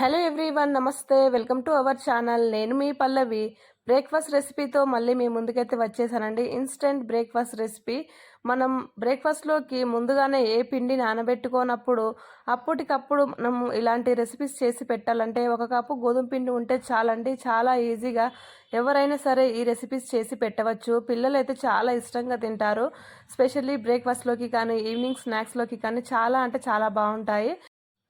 Hello everyone నమస్తే. Welcome to our channel. నేను మీ పల్లవి. బ్రేక్ఫాస్ట్ రెసిపీతో మళ్ళీ మీ ముందుకైతే వచ్చేసానండి. Instant breakfast recipe. మనం బ్రేక్ఫాస్ట్లోకి ముందుగానే ఏ పిండి నానబెట్టుకోనప్పుడు అప్పటికప్పుడు మనం ఇలాంటి రెసిపీస్ చేసి పెట్టాలంటే ఒక కప్పు గోధుమ పిండి ఉంటే చాలండి. చాలా ఈజీగా ఎవరైనా సరే ఈ రెసిపీస్ చేసి పెట్టవచ్చు. పిల్లలు అయితే చాలా ఇష్టంగా తింటారు. స్పెషల్లీ బ్రేక్ఫాస్ట్లోకి కానీ ఈవినింగ్ స్నాక్స్లోకి కానీ చాలా అంటే చాలా బాగుంటాయి.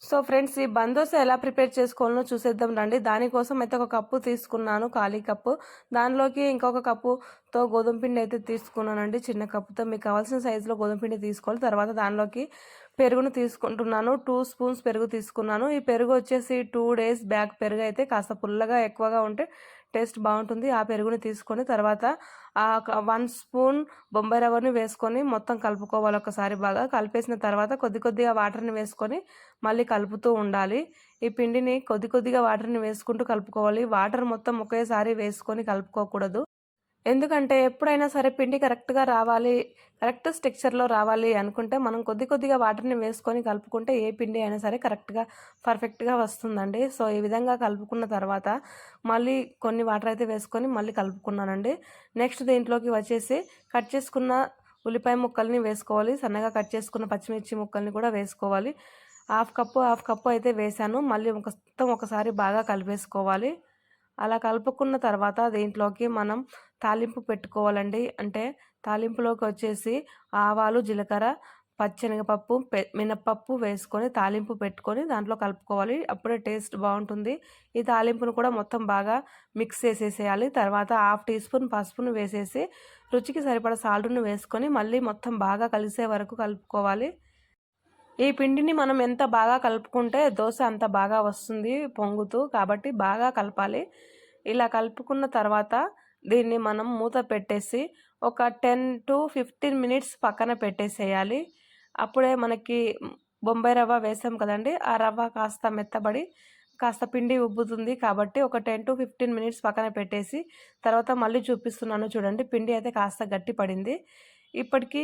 సో ఫ్రెండ్స్ ఈ బందోస ఎలా ప్రిపేర్ చేసుకోవాలో చూసేద్దాం రండి. దానికోసం అయితే ఒక కప్పు తీసుకున్నాను ఖాళీ కప్పు. దానిలోకి ఇంకొక కప్పుతో గోధుమ పిండి అయితే తీసుకున్నానండి చిన్న కప్పుతో. మీకు కావాల్సిన సైజులో గోధుమ పిండి తీసుకోవాలి. తర్వాత దానిలోకి పెరుగును తీసుకుంటున్నాను టూ స్పూన్స్ పెరుగు తీసుకున్నాను. ఈ పెరుగు వచ్చేసి టూ డేస్ బ్యాక్ పెరుగు అయితే కాస్త పుల్లగా ఎక్కువగా ఉంటే టేస్ట్ బాగుంటుంది. ఆ పెరుగుని తీసుకొని తర్వాత ఆ వన్ స్పూన్ బొంబాయి రవ్వని వేసుకొని మొత్తం కలుపుకోవాలి ఒకసారి బాగా. కలిపేసిన తర్వాత కొద్ది కొద్దిగా వాటర్ని వేసుకొని మళ్ళీ కలుపుతూ ఉండాలి. ఈ పిండిని కొద్ది కొద్దిగా వాటర్ని వేసుకుంటూ కలుపుకోవాలి. వాటర్ మొత్తం ఒకేసారి వేసుకొని కలుపుకోకూడదు. ఎందుకంటే ఎప్పుడైనా సరే పిండి కరెక్ట్గా రావాలి కరెక్ట్ స్ట్రక్చర్లో రావాలి అనుకుంటే మనం కొద్ది కొద్దిగా వాటర్ని వేసుకొని కలుపుకుంటే ఏ పిండి అయినా సరే కరెక్ట్గా పర్ఫెక్ట్గా వస్తుందండి. సో ఈ విధంగా కలుపుకున్న తర్వాత మళ్ళీ కొన్ని వాటర్ అయితే వేసుకొని మళ్ళీ కలుపుకున్నానండి. నెక్స్ట్ దీంట్లోకి వచ్చేసి కట్ చేసుకున్న ఉల్లిపాయ ముక్కల్ని వేసుకోవాలి. సన్నగా కట్ చేసుకున్న పచ్చిమిర్చి ముక్కల్ని కూడా వేసుకోవాలి. హాఫ్ కప్పు హాఫ్ కప్పు అయితే వేసాను. మళ్ళీ మొత్తం ఒకసారి బాగా కలిపేసుకోవాలి. అలా కలుపుకున్న తర్వాత దీంట్లోకి మనం తాలింపు పెట్టుకోవాలండి. అంటే తాలింపులోకి వచ్చేసి ఆవాలు జీలకర్ర పచ్చనగపప్పు పె మినప్పప్పు వేసుకొని తాలింపు పెట్టుకొని దాంట్లో కలుపుకోవాలి. అప్పుడే టేస్ట్ బాగుంటుంది. ఈ తాలింపును కూడా మొత్తం బాగా మిక్స్ చేసేసేయాలి. తర్వాత హాఫ్ టీ స్పూన్ పసుపును వేసేసి రుచికి సరిపడ సాల్ట్ను వేసుకొని మళ్ళీ మొత్తం బాగా కలిసే వరకు కలుపుకోవాలి. ఈ పిండిని మనం ఎంత బాగా కలుపుకుంటే దోశ అంత బాగా వస్తుంది పొంగుతూ. కాబట్టి బాగా కలపాలి. ఇలా కలుపుకున్న తర్వాత దీన్ని మనం మూత పెట్టేసి ఒక టెన్ టు ఫిఫ్టీన్ మినిట్స్ పక్కన పెట్టేసేయాలి. అప్పుడే మనకి బొంబాయి రవ్వ వేసాం కదండి ఆ రవ్వ కాస్త మెత్తబడి కాస్త పిండి ఉబ్బుతుంది కాబట్టి ఒక టెన్ టు ఫిఫ్టీన్ మినిట్స్ పక్కన పెట్టేసి తర్వాత మళ్ళీ చూపిస్తున్నాను చూడండి పిండి అయితే కాస్త గట్టి పడింది. ఇప్పటికీ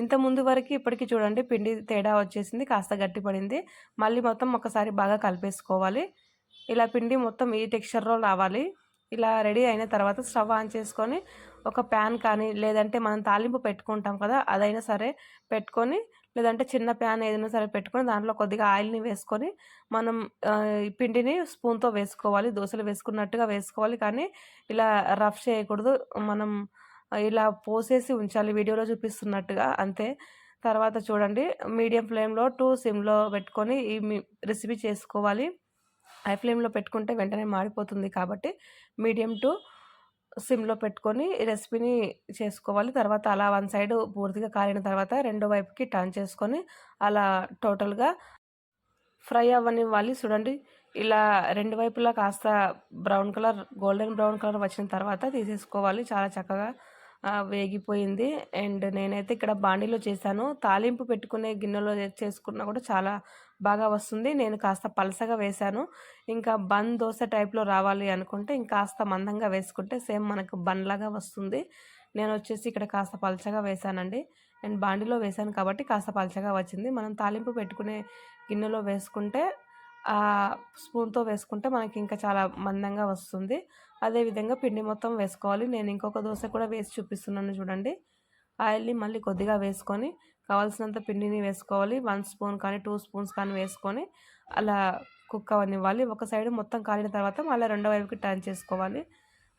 ఇంత ముందు వరకు ఇప్పటికీ చూడండి పిండి తేడా వచ్చేసింది కాస్త గట్టి పడింది. మళ్ళీ మొత్తం ఒకసారి బాగా కలిపేసుకోవాలి. ఇలా పిండి మొత్తం ఈ టెక్స్చర్లో రావాలి. ఇలా రెడీ అయిన తర్వాత స్టవ్ ఆన్ చేసుకొని ఒక ప్యాన్ కానీ లేదంటే మనం తాలింపు పెట్టుకుంటాం కదా అదైనా సరే పెట్టుకొని లేదంటే చిన్న ప్యాన్ ఏదైనా సరే పెట్టుకొని దాంట్లో కొద్దిగా ఆయిల్ని వేసుకొని మనం పిండిని స్పూన్తో వేసుకోవాలి. దోశలు వేసుకున్నట్టుగా వేసుకోవాలి కానీ ఇలా రఫ్ చేయకూడదు. మనం ఇలా పోసేసి ఉంచాలి. వీడియోలో చూపిస్తున్నట్టుగా అంతే. తర్వాత చూడండి మీడియం ఫ్లేమ్లో టూ సిమ్లో పెట్టుకొని ఈ రెసిపీ చేసుకోవాలి. హై ఫ్లేమ్లో పెట్టుకుంటే వెంటనే మాడిపోతుంది కాబట్టి మీడియం టు సిమ్లో పెట్టుకొని రెసిపీని చేసుకోవాలి. తర్వాత అలా వన్ సైడ్ పూర్తిగా కాలిన తర్వాత రెండో వైపుకి టర్న్ చేసుకొని అలా టోటల్గా ఫ్రై అవ్వనివ్వాలి. చూడండి ఇలా రెండు వైపులా కాస్త brown colour golden brown colour వచ్చిన తర్వాత తీసేసుకోవాలి. చాలా చక్కగా వేగిపోయింది. అండ్ నేనైతే ఇక్కడ బాండీలో చేశాను. తాలింపు పెట్టుకునే గిన్నెలో చేసుకున్నా కూడా చాలా బాగా వస్తుంది. నేను కాస్త పలసగా వేశాను. ఇంకా బన్ దోశ టైప్లో రావాలి అనుకుంటే ఇంకాస్త మందంగా వేసుకుంటే సేమ్ మనకు బన్లాగా వస్తుంది. నేను వచ్చేసి ఇక్కడ కాస్త పలచగా వేశానండి. అండ్ బాండీలో వేశాను కాబట్టి కాస్త పలచగా వచ్చింది. మనం తాలింపు పెట్టుకునే గిన్నెలో వేసుకుంటే స్పూన్తో వేసుకుంటే మనకి ఇంకా చాలా మందంగా వస్తుంది. అదేవిధంగా పిండి మొత్తం వేసుకోవాలి. నేను ఇంకొక దోశ కూడా వేసి చూపిస్తున్నాను చూడండి. ఆయిల్ని మళ్ళీ కొద్దిగా వేసుకొని కావాల్సినంత పిండిని వేసుకోవాలి. వన్ స్పూన్ కానీ టూ స్పూన్స్ కానీ వేసుకొని అలా కుక్ అవనివ్వాలి. ఒక సైడ్ మొత్తం కాలిన తర్వాత మళ్ళీ రెండో వైపుకి టర్న్ చేసుకోవాలి.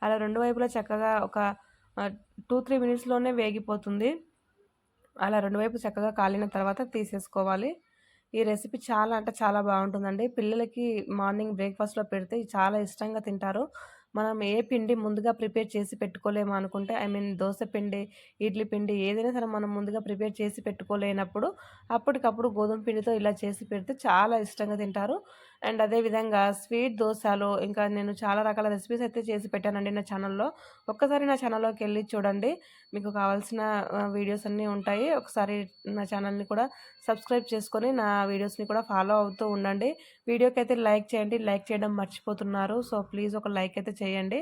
అలా రెండు వైపులా చక్కగా ఒక టూ త్రీ మినిట్స్లోనే వేగిపోతుంది. అలా రెండు వైపు చక్కగా కాలిన తర్వాత తీసేసుకోవాలి. ఈ రెసిపీ చాలా అంటే చాలా బాగుంటుందండి. పిల్లలకి మార్నింగ్ బ్రేక్ఫాస్ట్లో పెడితే చాలా ఇష్టంగా తింటారు. మనం ఏ పిండి ముందుగా ప్రిపేర్ చేసి పెట్టుకోలేము అనుకుంటే ఐ మీన్ దోశ పిండి ఇడ్లీ పిండి ఏదైనా సరే మనం ముందుగా ప్రిపేర్ చేసి పెట్టుకోలేనప్పుడు అప్పటికప్పుడు గోధుమ పిండితో ఇలా చేసి పెడితే చాలా ఇష్టంగా తింటారు. అండ్ అదేవిధంగా స్వీట్ దోశలు ఇంకా నేను చాలా రకాల రెసిపీస్ అయితే చేసి పెట్టానండి నా ఛానల్లో. ఒక్కసారి నా ఛానల్లోకి వెళ్ళి చూడండి. మీకు కావాల్సిన వీడియోస్ అన్నీ ఉంటాయి. ఒకసారి నా ఛానల్ని కూడా సబ్స్క్రైబ్ చేసుకొని నా వీడియోస్ని కూడా ఫాలో అవుతూ ఉండండి. వీడియోకి అయితే లైక్ చేయండి. లైక్ చేయడం మర్చిపోతున్నారు. సో ప్లీజ్ ఒక లైక్ అయితే చేయండి.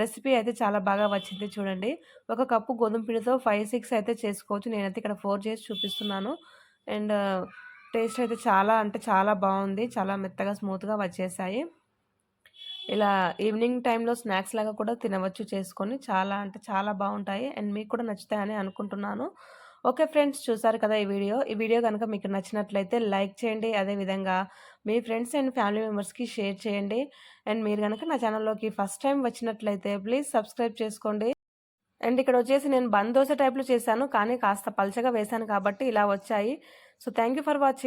రెసిపీ అయితే చాలా బాగా వచ్చింది చూడండి. ఒక కప్పు గోధుమ పిండితో ఫైవ్ సిక్స్ అయితే చేసుకోవచ్చు. నేనైతే ఇక్కడ ఫోర్ చేసి చూపిస్తున్నాను. అండ్ టేస్ట్ అయితే చాలా అంటే చాలా బాగుంది. చాలా మెత్తగా స్మూత్గా వచ్చేసాయి. ఇలా ఈవినింగ్ టైంలో స్నాక్స్ లాగా కూడా తినవచ్చు చేసుకొని. చాలా అంటే చాలా బాగుంటాయి. అండ్ మీకు కూడా నచ్చుతాయని అనుకుంటున్నాను. ఓకే ఫ్రెండ్స్ చూసారు కదా ఈ వీడియో. ఈ వీడియో కనుక మీకు నచ్చినట్లయితే లైక్ చేయండి. అదేవిధంగా మీ ఫ్రెండ్స్ అండ్ ఫ్యామిలీ మెంబర్స్కి షేర్ చేయండి. అండ్ మీరు కనుక నా ఛానల్లోకి ఫస్ట్ టైం వచ్చినట్లయితే ప్లీజ్ సబ్స్క్రైబ్ చేసుకోండి. అండ్ ఇక్కడ వచ్చేసి నేను బంద్ దోశ టైప్లో చేశాను కానీ కాస్త పల్చగా వేశాను కాబట్టి ఇలా వచ్చాయి. So thank for watching